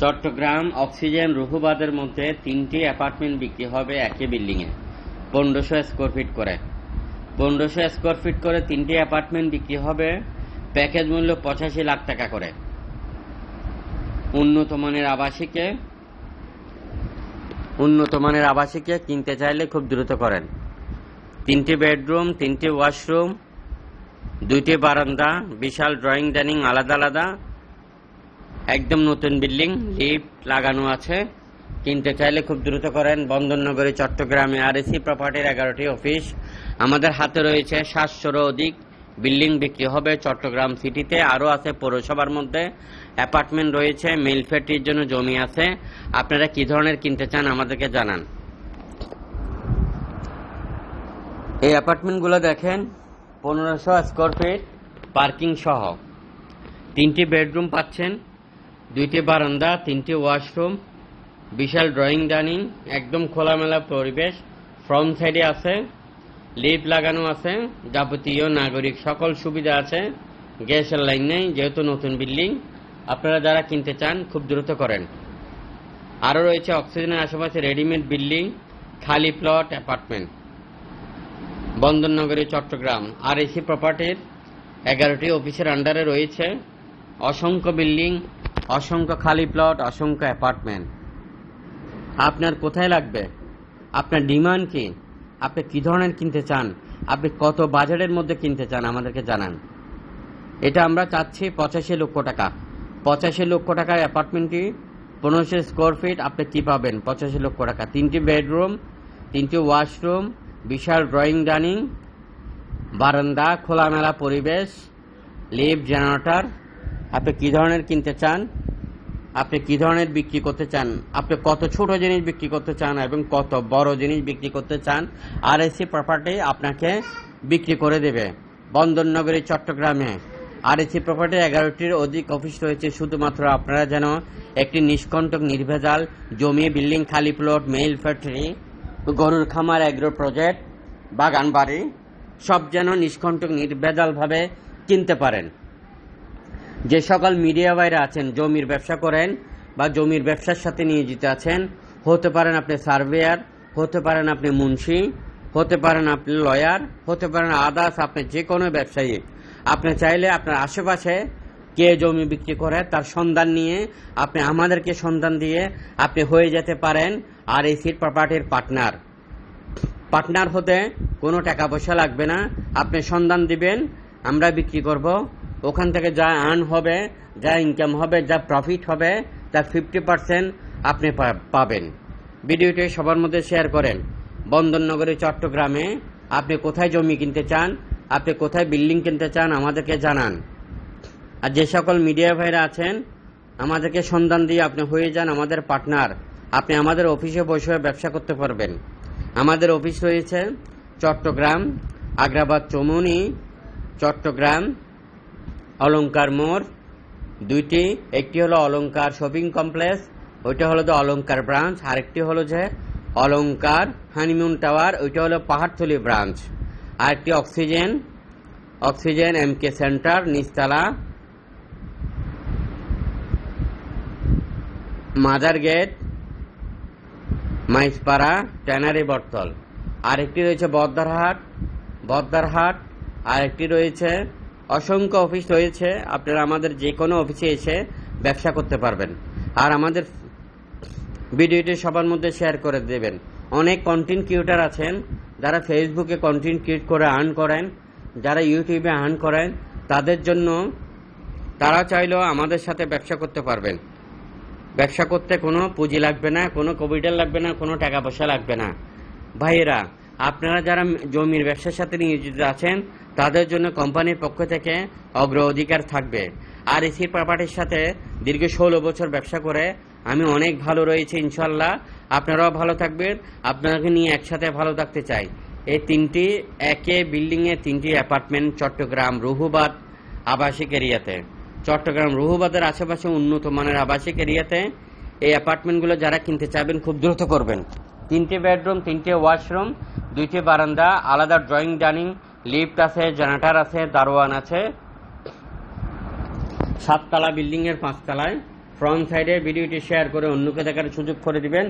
Chittagong oxygen রুহুবাদের মধ্যে তিনটি apartment বিক্রি হবে একই বিল্ডিংয়ে। পনেরোশো স্কোয়ার ফিট করে। পনেরোশো স্কোয়ার ফিট করে তিনটি অ্যাপার্টমেন্ট বিক্রি হবে প্যাকেজ মূল্য পঁচাশি লাখ টাকা করে। উন্নত মানের আবাসিকে উন্নত মানের আবাসিকে কিনতে চাইলে খুব দ্রুত করেন। তিনটি বেডরুম, তিনটি ওয়াশরুম, দুইটি বারান্দা, বিশাল ড্রয়িং, ডাইনিং আলাদা আলাদা। একদম নতুন বিল্ডিং লিফট লাগানো আছে। কিনতে চাইলে খুব দ্রুত করেন। বন্দরনগরী চট্টগ্রামে আর এসি প্রপার্টির এগারোটি অফিস আমাদের হাতে রয়েছে সাতশোরও অধিক বিল্ডিং বিক্রি হবে চট্টগ্রাম সিটিতে। আরও আছে পৌরসভার মধ্যে। অ্যাপার্টমেন্ট রয়েছে মিল ফ্যাক্টরির জন্য জমি আছে। আপনারা কি ধরনের কিনতে চান আমাদেরকে জানান। এই অ্যাপার্টমেন্টগুলো দেখেন পনেরোশো স্কোয়ার ফিট পার্কিং সহ। তিনটি বেডরুম পাচ্ছেন। দুইটি বারান্দা, তিনটি ওয়াশরুম, বিশাল ড্রয়িং ডাইনিং, একদম খোলামেলা পরিবেশ। ফ্রন্ট সাইডে আছে, লিফট লাগানো আছে, যাবতীয় নাগরিক সকল সুবিধা আছে। গ্যাসের লাইন নেই, যেহেতু নতুন বিল্ডিং। আপনারা যারা কিনতে চান, খুব দ্রুত করেন। আরও রয়েছে অক্সিজেনের আশেপাশে রেডিমেড বিল্ডিং, খালি প্লট, অ্যাপার্টমেন্ট। বন্দরনগরী, চট্টগ্রাম। আর এসি প্রপার্টির এগারোটি অফিসের আন্ডারে রয়েছে অসংখ্য বিল্ডিং অসংখ্য খালি প্লট অসংখ্য অ্যাপার্টমেন্ট। আপনার কোথায় লাগবে? আপনার ডিমান্ড কি? আপনি কি ধরনের কিনতে চান? আপনি কত বাজারের মধ্যে কিনতে চান? আমাদেরকে জানান। এটা আমরা চাচ্ছি পঁচাশি লক্ষ টাকা। পঁচাশি লক্ষ টাকার অ্যাপার্টমেন্টটি পনেরোশো স্কোয়ার ফিট আপনি কী পাবেন? পঁচাশি লক্ষ টাকা। তিনটি বেডরুম, তিনটি ওয়াশরুম, বিশাল ড্রয়িং, ডাইনিং, বারান্দা, খোলামেলা পরিবেশ, লিফট, জেনারেটর। আপনি কী ধরনের কিনতে চান? আপনি কি ধরনের বিক্রি করতে চান? আপনি কত ছোট জিনিস বিক্রি করতে চান এবং কত বড় জিনিস বিক্রি করতে চান? আর এসি প্রপার্টি আপনাকে বিক্রি করে দেবে। বন্দরনগরী চট্টগ্রামে। আর এসি প্রপার্টির এগারোটির অধিক অফিস রয়েছে। শুধুমাত্র আপনারা যেন একটি নিষ্কণ্টক, নির্ভেজাল জমি, বিল্ডিং, খালি প্লট মেইল ফ্যাক্টরি, গরুর খামার অ্যাগ্রো প্রজেক্ট বাগান বাড়ি সব যেন নিষ্কণ্টক, নির্ভেজালভাবে কিনতে পারেন। যে সকল মিডিয়া বাইরে আছেন, জমির ব্যবসা করেন বা জমির ব্যবসার সাথে নিয়োজিত আছেন, হতে পারেন আপনি সার্ভেয়ার, হতে পারেন আপনি মুন্সি, হতে পারেন আপনি লয়ার, হতে পারেন আদার্স আপনি যে কোনো ব্যবসায়ী। আপনি চাইলে আপনার আশেপাশে কে জমি বিক্রি করে তার সন্ধান নিয়ে আপনি আমাদেরকে সন্ধান দিয়ে আপনি হয়ে যেতে পারেন আর এই সিট প্রপার্টির পার্টনার পার্টনার হতে কোনো টাকা পয়সা লাগবে না। আপনি সন্ধান দিবেন, আমরা বিক্রি করব। ওখান থেকে যা আর্ন হবে, যা ইনকাম হবে, যা প্রফিট হবে তার ফিফটি পার্সেন্ট আপনি পাবেন। ভিডিওটি সবার মধ্যে শেয়ার করেন। বন্দরনগরী চট্টগ্রামে আপনি কোথায় জমি কিনতে চান, আপনি কোথায় বিল্ডিং কিনতে চান আমাদেরকে জানান। আর যে সকল মিডিয়া ভাইরা আছেন, আমাদেরকে সন্ধান দিয়ে আপনি হয়ে যান আমাদের পার্টনার আপনি আমাদের অফিসে বসে ব্যবসা করতে পারবেন। আমাদের অফিস রয়েছে চট্টগ্রাম, আগ্রাবাদ, চৌমনি, চট্টগ্রাম অলংকার মোড়, দুইটি, একটি হলো অলঙ্কার শপিং কমপ্লেক্স, ওইটা হলো তো অলঙ্কার ব্রাঞ্চ, আরেকটি হলো যে অলঙ্কার হানিমুন টাওয়ার, ওইটা হলো পাহাড়তলি ব্রাঞ্চ। আরেকটি oxygen oxygen M K centre, নিচতলা। মাদার গেট মাইসপাড়া ট্যানারি বটতল। আরেকটি রয়েছে বদ্দারহাট বদ্দারহাট আরেকটি রয়েছে অসংখ্য অফিস রয়েছে, আপনারা আমাদের যে কোনো অফিসে এসে ব্যবসা করতে পারবেন। আর আমাদের ভিডিওটি সবার মধ্যে শেয়ার করে দেবেন। অনেক কন্টেন্ট ক্রিয়েটার আছেন, যারা ফেসবুকে কন্টেন্ট ক্রিয়েট করে আর্ন করেন, যারা ইউটিউবে আর্ন করেন, তাদের জন্য তারা চাইলেও আমাদের সাথে ব্যবসা করতে পারবেন। ব্যবসা করতে কোনো পুঁজি লাগবে না, কোনো কবিটাল লাগবে না, কোনো টাকা পয়সা লাগবে না। ভাইয়েরা আপনারা যারা জমির ব্যবসার সাথে নিয়োজিত আছেন, তাদের জন্য কোম্পানির পক্ষ থেকে অগ্রাধিকার থাকবে। আর এসি প্রপার্টির সাথে দীর্ঘ ষোলো বছর ব্যবসা করে আমি অনেক ভালো রয়েছি ইনশাল্লাহ আপনারাও ভালো থাকবেন। আপনাকে নিয়ে একসাথে ভালো থাকতে চাই। এই তিনটি, একে বিল্ডিংয়ে তিনটি অ্যাপার্টমেন্ট চট্টগ্রাম রুহুবাদ আবাসিক এরিয়াতে। চট্টগ্রাম রুহুবাদের আশেপাশে উন্নত মানের আবাসিক এরিয়াতে এই অ্যাপার্টমেন্টগুলো যারা কিনতে চাইবেন, খুব দ্রুত করবেন। তিনটে বেডরুম, তিনটে ওয়াশরুম, দুইটি বারান্দা, আলাদা ড্রয়িং ডাইনিং, লিফট আছে, জেনারেটার আছে, দারোয়ান আছে। সাততলা বিল্ডিংয়ের পাঁচতলায়। ফ্রন্ট সাইডে ভিডিওটি শেয়ার করে অন্যকে দেখার সুযোগ করে দিবেন।